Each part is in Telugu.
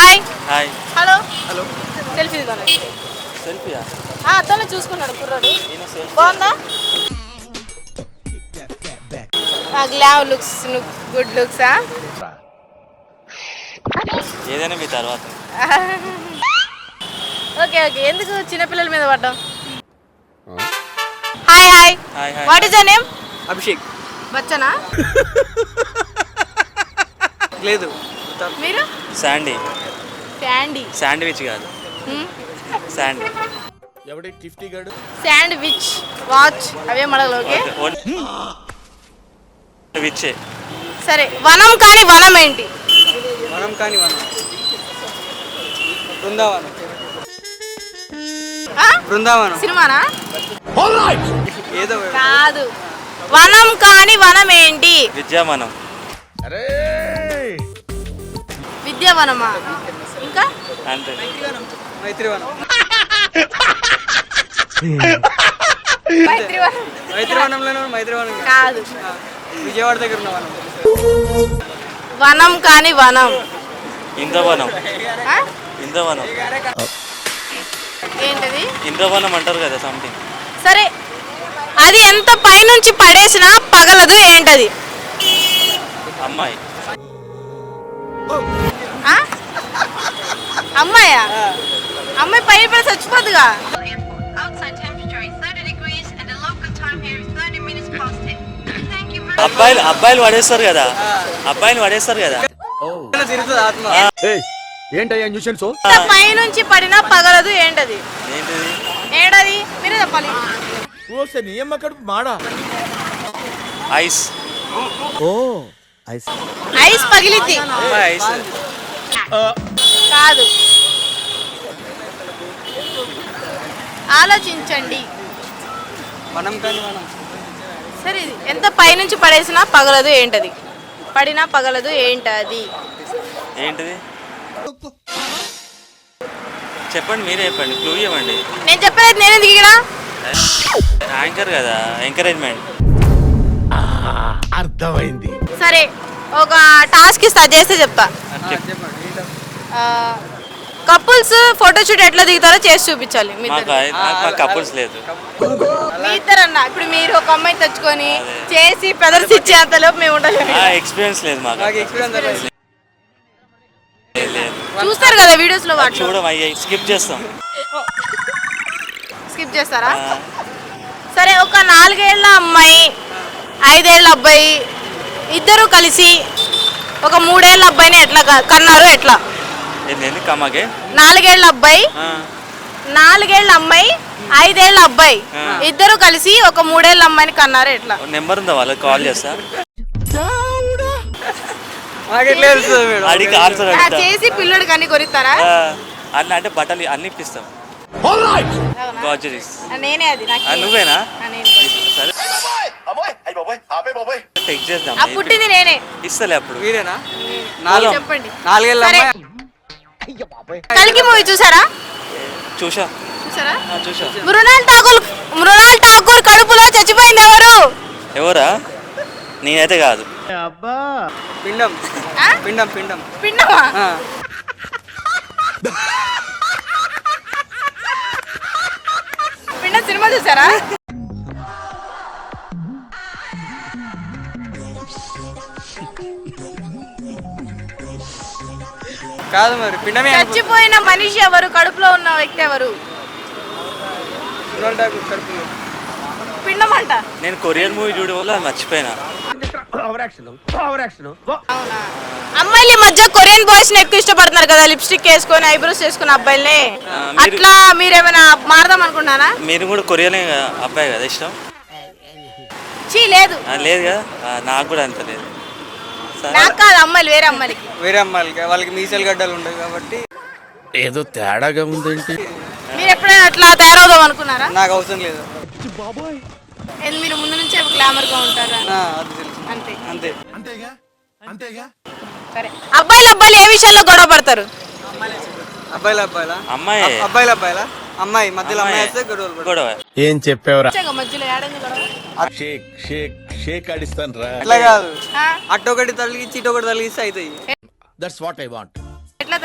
Hi hi hello hello selfie దిగాను సెల్ఫీయా అతను చూసుకున్నాడు కుర్రాడు. బాగుందా? గ్లావ్ లుక్స్ గుడ్ లుక్స్ ఏదైనా మీ తర్వాత. Okay okay. ఎందుకు చిన్నపిల్లల మీద పడ్డాం hi hi hi hi what is the name Abhishek. బచ్చనా? లేదు. మీరు? శాండీ. శాండీ. శాండ్విచ్ కాదు. శాండీ. ఎవడి టిఫ్టీ గడు? శాండ్విచ్ వాచ్ అవే మడగలు ఓకే? విచ్చే సరే వనం కాని వనం ఏంటి? వనం కాని వనం. బృందావనం? బృందావనం. సినిమానా? ఏదో కాదు. వనం కాని వనం ఏంటి? విద్యామనం అరే! విద్యావనమా? ఇంకా? అంతే. మైత్రివనం. మైత్రివనం. మైత్రివనంలోనే మైత్రివనం కాదు. విజయవాడ దగ్గర ఉన్న వనం. వనం కాని వనం. ఇంద్రవనం. ఆ? ఇంద్రవనం. ఏంటది? ఇంద్రవనం అంటారు కదా సంథింగ్ సరే. అది ఎంత పైనుంచి పడేసినా పగలదు ఏంటది? అమ్మాయి? అమ్మాయా? అమ్మాయి పై పడి చచ్చిపోద్దుగా. Outside temperature is 30 degrees and the local time here is 30 minutes past 10. Thank you very అబ్బాయిలు అబ్బాయిలు పడేస్తారు కదా. అబ్బాయిలు పడేస్తారు కదా. ఏంటయ్యా న్యూషన్స్ ఎంత పైనుంచి పడినా పగలదు ఏంటది? ఏంటిది? మీరే చెప్పాలి. ఓసే నీ అమ్మ కడుపు మాడా? ఐస్. ఓ ఐస్. పగిలిద్ది. అమ్మాయి ఐస్. కాదు. ఆలోచించండి. కాని సరే ఇది ఎంత పైనుంచి పడేసినా పగలదు ఏంటది? పడినా పగలదు ఏంటది? ఏంటిది? చెప్పండి మీరే చెప్పండి క్లూ ఇవ్వండి. నేను చెప్పేది నేను ఎందుకు ఇక్కడ యాంకర్ కదా ఎంకరేజ్మెంట్ అర్థమైంది. సరే ఒక టాస్క్ ఇస్తా చేస్తే చెప్తా. చెప్పండి కపుల్స్ ఫోటోషూట్ ఎట్లా దిగుతారో చేసి చూపించాలి మీ మాకు ఇద్దరు. మాకు కపుల్స్ లేదు. మీ ఇద్దరు అన్న ఇప్పుడు మీరు ఒక అమ్మాయి తెచ్చుకొని. చేసి ప్రదర్శించే అంతలోపు మేము ఉండలేము. ఎక్స్పీరియన్స్ లేదు మాకు నాకు ఎక్స్పీరియన్స్ లేదు. లేదు, లేదు. చూస్తారు కదా వీడియోస్లో వాటిలో. స్కిప్ చేస్తాం. స్కిప్ చేస్తారా? ఆ, సరే ఒక నాలుగేళ్ళ అమ్మాయి ఐదేళ్ళ అబ్బాయి ఇద్దరు కలిసి ఒక మూడేళ్ళ అబ్బాయిని ఎట్లా క- కన్నారు ఎట్లా? ఏంది కమ్మకే నాలుగేళ్ళ అబ్బాయి నాలుగేళ్ళ అమ్మాయి ఐదేళ్ళ అబ్బాయి. ఇద్దరు కలిసి ఒక మూడేళ్ళ అమ్మాయిని కన్నారు ఎట్లా? నెంబర్ ఉందా వాళ్ళకి? కాల్ చేస్తా. అడిగి ఆన్సర్ చేసి పిల్లడికి అన్ని కొనిస్తారా? ఆ, అట్లా అంటే బట్టలు అన్ని ఇప్పిస్తాం? గాజరీస్. నేనే అది నాకు. ఆ, నువ్వేనా. సరే. టెక్ చేద్దాం. పుట్టింది నేనే. ఇస్తలే అప్పుడు. మీరేనా? నాలుగు చెప్పండి. నాలుగేళ్ళ సరే. అమ్మాయి కలికి మూవీ చూసారా? చూసా చూసారా? ఆ, చూసా మృణాల్ ఠాకూర్ మృణాల్ ఠాకూర్ కడుపులో చచ్చిపోయింది ఎవరు? ఎవరా? నేనైతే కాదు. పిండం. ఆ? పిండం పిండం. పిండమా? ఆ. పిండం సినిమా చూసారా? కాదు మరి పిండమే. చచ్చిపోయిన మనిషి ఎవరు? కడుపులో ఉన్న వ్యక్తి ఎవరు? పిండం అంట నేను కొరియన్ మూవీ చూడడం వల్ల మర్చిపోయినా. అవునా? అమ్మాయిలు ఈ మధ్య కొరియన్ బాయ్స్ని ఎక్కువ ఇష్టపడుతున్నారు కదా లిప్స్టిక్ వేసుకొని ఐబ్రోస్ వేసుకుని అబ్బాయిల్ని. అట్లా మీరేమైనా మారదాం అనుకుంటున్నారా? మీరు కూడా కొరియన్ అబ్బాయి కదా ఇష్టం? చీ లేదు. ఆ, లేదు కదా? ఆ, నాకు కూడా అంత లేదు. నాకు కాదు అమ్మాయిలు వేరే అమ్మాయిలకి. వేరే అమ్మాయిలకి వాళ్ళకి మీసలు గడ్డలు ఉండవు కాబట్టి. ఏదో తేడాగా ఉందేంటి మీరు ఎప్పుడైనా అట్లా తయారవుదాం అనుకున్నారా? నాకు అవసరం లేదు. ఏంది మీరు ముందు నుంచే గ్లామర్గా ఉంటారా ఆ, అది తెలుసు. అంతే. అంతే. అంతేగా? అంతేగా? సరే. అబ్బాయిలు అబ్బాయిలు ఏ విషయాల్లో గొడవ పడతారు? అబ్బాయిల అబ్బాయిలా? అమ్మాయి. అబ్- అబ్బాయిల అబ్బాయిలా? అమ్మాయి మధ్యలో అమ్మాయి. వస్తే గొడవలు పడతారు. గొడవ. ఏం చెప్పావురా? మధ్యలో ఏడైంది గొడవ? షేక్ షేక్ షేక్ ఆడిస్తాను రా. అట్లా కాదు? అటు ఒకటి తలిగించి ఇటు ఒకటి తలిగిస్తే అవుతాయి దట్స్ వాట్ ఐ వాంట్ ఎట్లా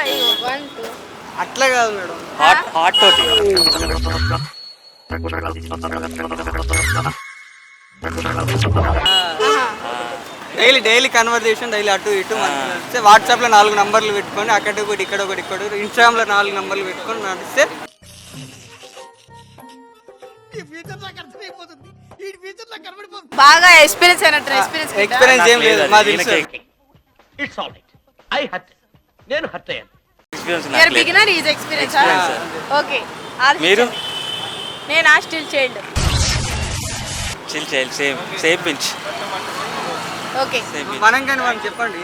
వన్ టూ అట్లా కాదు మేడం. హాట్ హాట్ తోటి. డైలీ డైలీ కన్వర్జేషన్ డైలీ అటు ఇటు నడిస్తే వాట్సాప్లో నాలుగు నంబర్లు పెట్టుకొని అక్కడ ఒకటి ఇక్కడ ఒకటి ఇక్కడ ఇన్స్టాగ్రామ్లో నాలుగు నంబర్లు పెట్టుకొని నడిస్తే బాగా ఎక్స్పీరియన్స్ అయినట్టు ఎక్స్పీరియన్స్ ఎక్స్పీరియన్స్ ఏం లేదు మా తెలుసు. It's all right I hurt నేను హర్ట్ అయ్యాను. ఎక్స్పీరియన్స్ యూఆర్ నాకు లేదు. Beginner is experience Experience, okay మీరు? నేను? ఆ స్టిల్ చైల్డ్ చిల్ చేయాలి సేమ్ సేమ్ పించ్ ఓకే మనం కానీ మనం చెప్పండి.